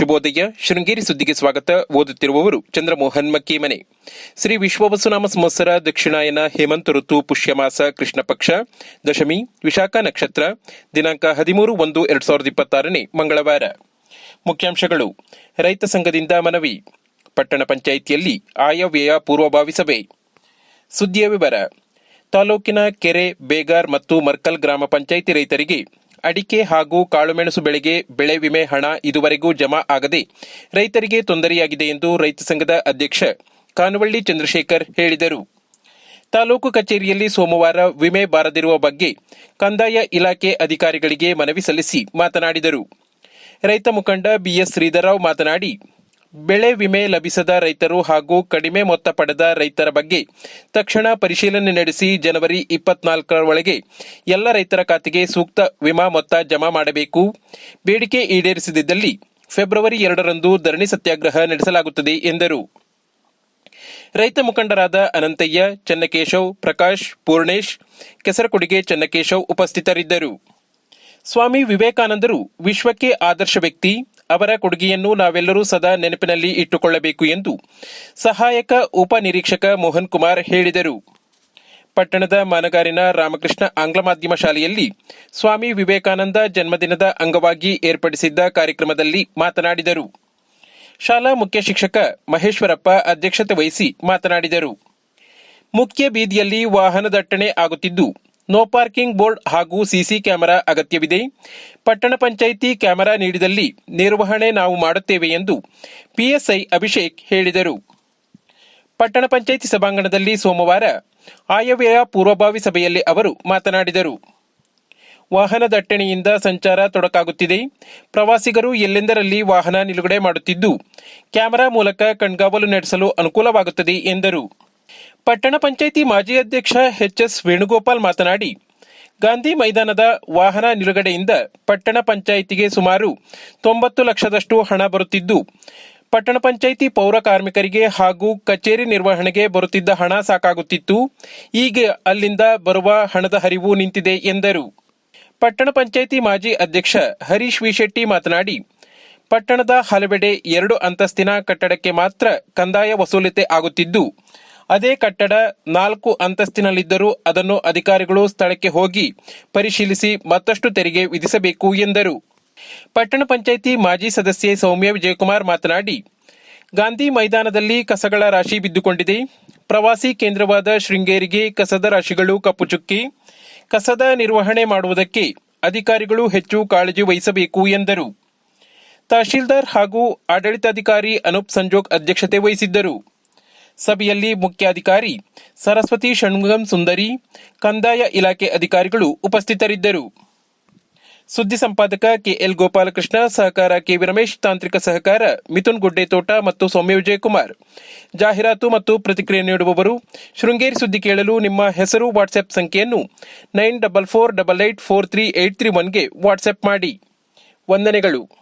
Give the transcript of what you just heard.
ಶುಭೋದಯ. ಶೃಂಗೇರಿ ಸುದ್ದಿಗೆ ಸ್ವಾಗತ. ಓದುತ್ತಿರುವವರು ಚಂದ್ರಮೋಹನ್ ಮಕ್ಕೀಮನೆ. ಶ್ರೀ ವಿಶ್ವವಸುನಾಮ ಸಂವತ್ಸರ ದಕ್ಷಿಣಾಯನ ಹೇಮಂತ ಋತು ಪುಷ್ಯಮಾಸ ಕೃಷ್ಣ ಪಕ್ಷ, ದಶಮಿ, ವಿಶಾಖ ನಕ್ಷತ್ರ, ದಿನಾಂಕ ಹದಿಮೂರು ಒಂದು ಎರಡ್ ಸಾವಿರದ ಇಪ್ಪತ್ತಾರನೇ ಮಂಗಳವಾರ. ಮುಖ್ಯಾಂಶಗಳು. ರೈತ ಸಂಘದಿಂದ ಮನವಿ. ಪಟ್ಟಣ ಪಂಚಾಯಿತಿಯಲ್ಲಿ ಆಯವ್ಯಯ ಪೂರ್ವಭಾವಿ ಸಭೆ. ಸುದ್ದಿಯ ವಿವರ. ತಾಲೂಕಿನ ಕೆರೆ, ಬೇಗಾರ್ ಮತ್ತು ಮರ್ಕಲ್ ಗ್ರಾಮ ಪಂಚಾಯಿತಿ ರೈತರಿಗೆ ಅಡಿಕೆ ಹಾಗೂ ಕಾಳುಮೆಣಸು ಬೆಳೆಗೆ ಬೆಳೆ ವಿಮೆ ಹಣ ಇದುವರೆಗೂ ಜಮಾ ಆಗದೆ ರೈತರಿಗೆ ತೊಂದರೆಯಾಗಿದೆ ಎಂದು ರೈತ ಸಂಘದ ಅಧ್ಯಕ್ಷ ಕಾನುವಳ್ಳಿ ಚಂದ್ರಶೇಖರ್ ಹೇಳಿದರು. ತಾಲೂಕು ಕಚೇರಿಯಲ್ಲಿ ಸೋಮವಾರ ವಿಮೆ ಬಾರದಿರುವ ಬಗ್ಗೆ ಕಂದಾಯ ಇಲಾಖೆ ಅಧಿಕಾರಿಗಳಿಗೆ ಮನವಿ ಸಲ್ಲಿಸಿ ಮಾತನಾಡಿದರು. ರೈತ ಮುಖಂಡ ಬಿಎಸ್ ಶ್ರೀಧರರಾವ್ ಮಾತನಾಡಿ ಬೆಳೆ ವಿಮೆ ಲಭಿಸದ ರೈತರು ಹಾಗೂ ಕಡಿಮೆ ಮೊತ್ತ ಪಡೆದ ರೈತರ ಬಗ್ಗೆ ತಕ್ಷಣ ಪರಿಶೀಲನೆ ನಡೆಸಿ ಜನವರಿ ಇಪ್ಪತ್ನಾಲ್ಕರ ಒಳಗೆ ಎಲ್ಲ ರೈತರ ಖಾತೆಗೆ ಸೂಕ್ತ ವಿಮಾ ಮೊತ್ತ ಜಮಾ ಮಾಡಬೇಕು. ಬೇಡಿಕೆ ಈಡೇರಿಸದಿದ್ದಲ್ಲಿ ಫೆಬ್ರವರಿ ಎರಡರಂದು ಧರಣಿ ಸತ್ಯಾಗ್ರಹ ನಡೆಸಲಾಗುತ್ತದೆ ಎಂದರು. ರೈತ ಮುಖಂಡರಾದ ಅನಂತಯ್ಯ, ಚನ್ನಕೇಶವ್, ಪ್ರಕಾಶ್, ಪೂರ್ಣೇಶ್, ಕೆಸರಕುಡಿಗೆ ಚನ್ನಕೇಶವ್ ಉಪಸ್ಥಿತರಿದ್ದರು. ಸ್ವಾಮಿ ವಿವೇಕಾನಂದರು ವಿಶ್ವಕ್ಕೆ ಆದರ್ಶ ವ್ಯಕ್ತಿ ಅವರ ಕೊಡುಗೆಯನ್ನು ನಾವೆಲ್ಲರೂ ಸದಾ ನೆನಪಿನಲ್ಲಿ ಇಟ್ಟುಕೊಳ್ಳಬೇಕು ಎಂದು ಸಹಾಯಕ ಉಪನಿರೀಕ್ಷಕ ಮೋಹನ್ ಕುಮಾರ್ ಹೇಳಿದರು. ಪಟ್ಟಣದ ಮಾನಗಾರಿನ ರಾಮಕೃಷ್ಣ ಆಂಗ್ಲ ಮಾಧ್ಯಮ ಶಾಲೆಯಲ್ಲಿ ಸ್ವಾಮಿ ವಿವೇಕಾನಂದ ಜನ್ಮದಿನದ ಅಂಗವಾಗಿ ಏರ್ಪಡಿಸಿದ್ದ ಕಾರ್ಯಕ್ರಮದಲ್ಲಿ ಮಾತನಾಡಿದರು. ಶಾಲಾ ಮುಖ್ಯ ಶಿಕ್ಷಕ ಮಹೇಶ್ವರಪ್ಪ ಅಧ್ಯಕ್ಷತೆ ವಹಿಸಿ ಮಾತನಾಡಿದರು. ಮುಖ್ಯ ಬೀದಿಯಲ್ಲಿ ವಾಹನ ದಟ್ಟಣೆ ಆಗುತ್ತಿದ್ದು ನೋ ಪಾರ್ಕಿಂಗ್ ಬೋರ್ಡ್ ಹಾಗೂ ಸಿಸಿ ಕ್ಯಾಮೆರಾ ಅಗತ್ಯವಿದೆ. ಪಟ್ಟಣ ಪಂಚಾಯಿತಿ ಕ್ಯಾಮೆರಾ ನೀಡಿದಲ್ಲಿ ನಿರ್ವಹಣೆ ನಾವು ಮಾಡುತ್ತೇವೆ ಎಂದು ಪಿಎಸ್ಐ ಅಭಿಷೇಕ್ ಹೇಳಿದರು. ಪಟ್ಟಣ ಪಂಚಾಯಿತಿ ಸಭಾಂಗಣದಲ್ಲಿ ಸೋಮವಾರ ಆಯವ್ಯಯ ಪೂರ್ವಭಾವಿ ಸಭೆಯಲ್ಲಿ ಅವರು ಮಾತನಾಡಿದರು. ವಾಹನ ದಟ್ಟಣೆಯಿಂದ ಸಂಚಾರ ತೊಡಕಾಗುತ್ತಿದೆ. ಪ್ರವಾಸಿಗರು ಎಲ್ಲೆಂದರಲ್ಲಿ ವಾಹನ ನಿಲುಗಡೆ ಮಾಡುತ್ತಿದ್ದು, ಕ್ಯಾಮೆರಾ ಮೂಲಕ ಕಣ್ಗಾವಲು ನಡೆಸಲು ಅನುಕೂಲವಾಗುತ್ತದೆ ಎಂದರು. ಪಟ್ಟಣ ಪಂಚಾಯಿತಿ ಮಾಜಿ ಅಧ್ಯಕ್ಷ ಎಚ್ ಎಸ್ ವೇಣುಗೋಪಾಲ್ ಮಾತನಾಡಿ, ಗಾಂಧಿ ಮೈದಾನದ ವಾಹನ ನಿಲುಗಡೆಯಿಂದ ಪಟ್ಟಣ ಪಂಚಾಯಿತಿಗೆ ಸುಮಾರು ತೊಂಬತ್ತು ಲಕ್ಷದಷ್ಟು ಹಣ ಬರುತ್ತಿದ್ದು, ಪಟ್ಟಣ ಪಂಚಾಯಿತಿ ಪೌರ ಕಾರ್ಮಿಕರಿಗೆ ಹಾಗೂ ಕಚೇರಿ ನಿರ್ವಹಣೆಗೆ ಬರುತ್ತಿದ್ದ ಹಣ ಸಾಕಾಗುತ್ತಿತ್ತು. ಈಗ ಅಲ್ಲಿಂದ ಬರುವ ಹಣದ ಹರಿವು ನಿಂತಿದೆ ಎಂದರು. ಪಟ್ಟಣ ಪಂಚಾಯಿತಿ ಮಾಜಿ ಅಧ್ಯಕ್ಷ ಹರೀಶ್ ವಿಶೆಟ್ಟಿ ಮಾತನಾಡಿ, ಪಟ್ಟಣದ ಹಲವೆಡೆ ಎರಡು ಅಂತಸ್ತಿನ ಕಟ್ಟಡಕ್ಕೆ ಮಾತ್ರ ಕಂದಾಯ ವಸೂಲಿತೆ ಆಗುತ್ತಿದ್ದು ಅದೇ ಕಟ್ಟಡ ನಾಲ್ಕು ಅಂತಸ್ತಿನಲ್ಲಿದ್ದರೂ ಅದನ್ನು ಅಧಿಕಾರಿಗಳು ಸ್ಥಳಕ್ಕೆ ಹೋಗಿ ಪರಿಶೀಲಿಸಿ ಮತ್ತಷ್ಟು ತೆರಿಗೆ ವಿಧಿಸಬೇಕು ಎಂದರು. ಪಟ್ಟಣ ಪಂಚಾಯಿತಿ ಮಾಜಿ ಸದಸ್ಯೆ ಸೌಮ್ಯ ವಿಜಯಕುಮಾರ್ ಮಾತನಾಡಿ, ಗಾಂಧಿ ಮೈದಾನದಲ್ಲಿ ಕಸಗಳ ರಾಶಿ ಬಿದ್ದುಕೊಂಡಿದೆ. ಪ್ರವಾಸಿ ಕೇಂದ್ರವಾದ ಶೃಂಗೇರಿಗೆ ಕಸದ ರಾಶಿಗಳು ಕಪ್ಪು ಚುಕ್ಕಿ. ಕಸದ ನಿರ್ವಹಣೆ ಮಾಡುವುದಕ್ಕೆ ಅಧಿಕಾರಿಗಳು ಹೆಚ್ಚು ಕಾಳಜಿ ವಹಿಸಬೇಕು ಎಂದರು. ತಹಶೀಲ್ದಾರ್ ಹಾಗೂ ಆಡಳಿತಾಧಿಕಾರಿ ಅನೂಪ್ ಸಂಜೋಗ್ ಅಧ್ಯಕ್ಷತೆ ವಹಿಸಿದ್ದರು. ಸಭೆಯಲ್ಲಿ ಮುಖ್ಯಾಧಿಕಾರಿ ಸರಸ್ವತಿ ಷಣ್ಮುಗಂ ಸುಂದರಿ, ಕಂದಾಯ ಇಲಾಖೆ ಅಧಿಕಾರಿಗಳು ಉಪಸ್ಥಿತರಿದ್ದರು. ಸುದ್ದಿ ಸಂಪಾದಕ ಕೆಎಲ್ ಗೋಪಾಲಕೃಷ್ಣ, ಸಹಕಾರ ಕೆವಿ ರಮೇಶ್, ತಾಂತ್ರಿಕ ಸಹಕಾರ ಮಿಥುನ್ ಗುಡ್ಡೇತೋಟ ಮತ್ತು ಸೌಮ್ಯ ವಿಜಯಕುಮಾರ್. ಜಾಹೀರಾತು ಮತ್ತು ಪ್ರತಿಕ್ರಿಯೆ ನೀಡುವವರು, ಶೃಂಗೇರಿ ಸುದ್ದಿ ಕೇಳಲು ನಿಮ್ಮ ಹೆಸರು ವಾಟ್ಸ್ಆಪ್ ಸಂಖ್ಯೆಯನ್ನು nine double four double eight four three eight three ಒನ್ಗೆ WhatsApp ಮಾಡಿ. ವಂದನೆಗಳು.